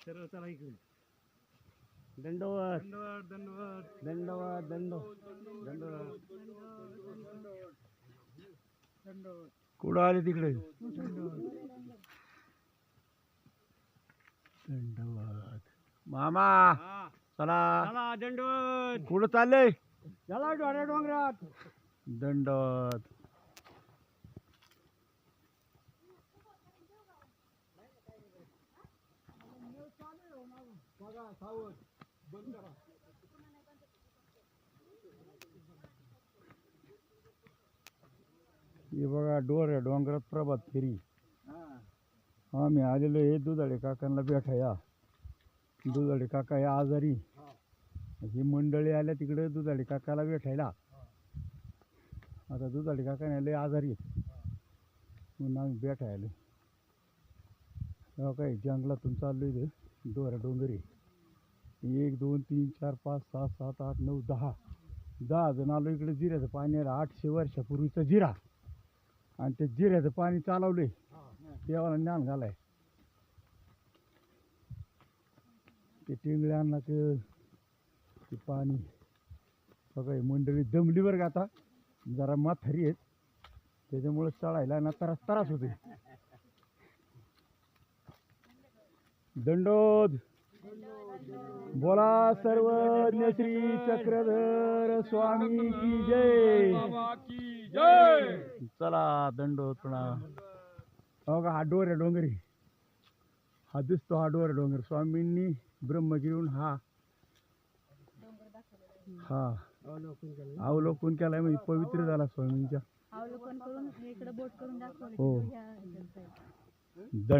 सरळ चला. इकडे दंडवत. दंडवत दंडवत दंडवत दंड दंडवत कुठं आले तिकडे दंडवत मामा चला चला दंडवत. कुठं चाललंय चला डोऱ्या डोंगरात दंडवत हे बघा डोर आहे डोंगरात प्रभात फेरी. आम्ही आलेलो आहे दुधाळे काकांना भेटाया दुधाळे काका या आजारी. ही. मंडळी आल्या तिकडे दुधाळे काकाला भेटायला. आता दुधाळे काका लय आजारी आहेत. म्हणून आम्ही भेटायला तेव्हा काय जंगलातून चाललो इथं. डोरा डोंगरी एक दोन तीन चार पाच सहा सात आठ नऊ दहा. दहा जण आलो इकडे जिऱ्याचं पाणी आलं आठशे वर्षापूर्वीचा जिरा. आणि ते जिऱ्याचं पाणी चालवले देवाला ज्ञान घालाय ते टिंगळे आणला ते ते पाणी सगळे मंडळी दमली बरं का आता. जरा म्हातारी आहेत. त्याच्यामुळे चढायला ना त्रास त्रास होते दंडोद. बोला सर्वज्ञ श्री चक्रधर स्वामी की जय. चला दंडोद प्रणाम. हो का हा डोर आहे डोंगरी. हा दिसतो हा डोर आहे डोंगर. स्वामींनी ब्रह्मगिरीहून हा हा अवलोकन केलाय म्हणजे पवित्र झाला स्वामींच्या अवलोकन करून इकडे बोट करून दाखवलं. हो. दंड